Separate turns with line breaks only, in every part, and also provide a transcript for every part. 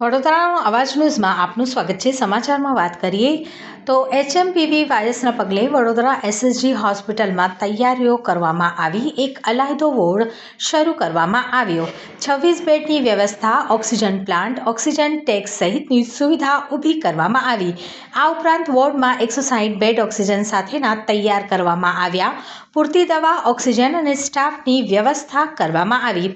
વડોદરાનો અવાજ ન્યૂઝમાં આપનું સ્વાગત છે. સમાચારમાં વાત કરીએ તો એચએમપીવી વાયરસના પગલે વડોદરા એસએસજી હોસ્પિટલમાં તૈયારીઓ કરવામાં આવી. એક અલાયદો વોર્ડ શરૂ કરવામાં આવ્યો. છવ્વીસ બેડની વ્યવસ્થા, ઓક્સિજન પ્લાન્ટ, ઓક્સિજન ટેક્સ સહિતની સુવિધા ઊભી કરવામાં આવી. આ ઉપરાંત વોર્ડમાં એકસો સાહીઠ બેડ ઓક્સિજન સાથેના તૈયાર કરવામાં આવ્યા. પૂરતી દવા, ઓક્સિજન અને સ્ટાફની વ્યવસ્થા કરવામાં આવી.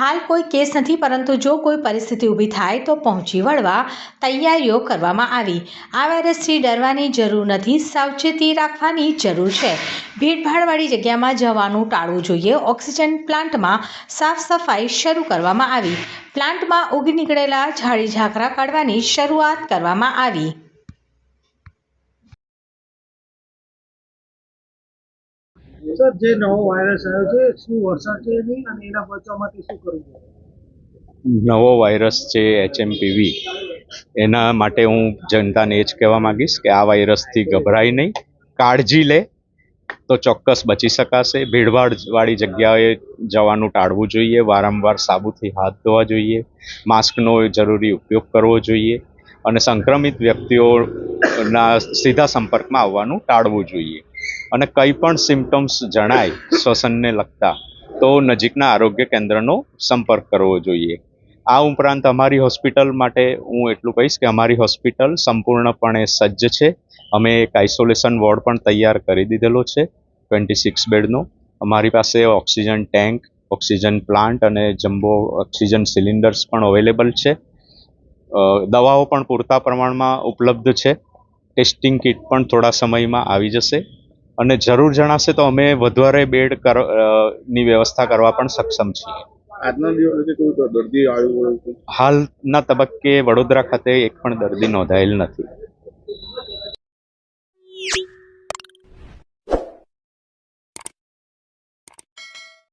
હાલ કોઈ કેસ નથી, પરંતુ જો કોઈ પરિસ્થિતિ ઊભી થાય તો પહોંચી વળવા તૈયારીઓ કરવામાં આવી. આ વાયરસથી ડરવાની જરૂર નથી, સાવચેતી રાખવાની જરૂર છે. ભીડભાડવાળી જગ્યામાં જવાનું ટાળવું જોઈએ. ઓક્સિજન પ્લાન્ટમાં સાફ સફાઈ શરૂ કરવામાં આવી. પ્લાન્ટમાં ઉગી નીકળેલા ઝાડી ઝાકરા કાઢવાની શરૂઆત કરવામાં આવી.
સર, જે નવો વાયરસ આવ્યો છે, શું વરસાદ અને એના બચાવ માટે શું કરવું
નવો વાયરસ છે એચએમપીવી. એના માટે હું જનતાને એ જ કહેવા માંગીશ કે આ વાયરસથી ગભરાય નહીં. કાળજી લે, તો ચોક્કસ બચી શકાશે. ભીડભાડવાળી જગ્યાએ જવાનું ટાળવું જોઈએ. વારંવાર સાબુથી હાથ ધોવા જોઈએ. માસ્કનો જરૂરી ઉપયોગ કરવો જોઈએ. અને સંક્રમિત વ્યક્તિઓના સીધા સંપર્કમાં આવવાનું ટાળવું જોઈએ. અને કંઈ પણ સિમ્ટમ્સ જણાય શ્વસનને લગતા, તો નજીકના આરોગ્ય કેન્દ્રનો સંપર્ક કરવો જોઈએ. આ ઉપરાંત અમારી હોસ્પિટલ માટે હું એટલું કહીશ કે અમારી હોસ્પિટલ સંપૂર્ણપણે સજ્જ છે. અમે એક આઇસોલેશન વોર્ડ પણ તૈયાર કરી દીધેલો છે ટ્વેન્ટી સિક્સ બેડનો. અમારી પાસે ઓક્સિજન ટેન્ક, ઓક્સિજન પ્લાન્ટ અને જમ્બો ઓક્સિજન સિલિન્ડર્સ પણ અવેલેબલ છે. દવાઓ પણ પૂરતા પ્રમાણમાં ઉપલબ્ધ છે. ટેસ્ટિંગ કિટ પણ થોડા સમયમાં આવી જશે. અને જરૂર જણાશે તો અમે વધારે બેડ કરની વ્યવસ્થા કરવા પણ સક્ષમ છીએ. હાલના તબક્કે વડોદરા ખાતે એક પણ દર્દી નોંધાયેલ નથી.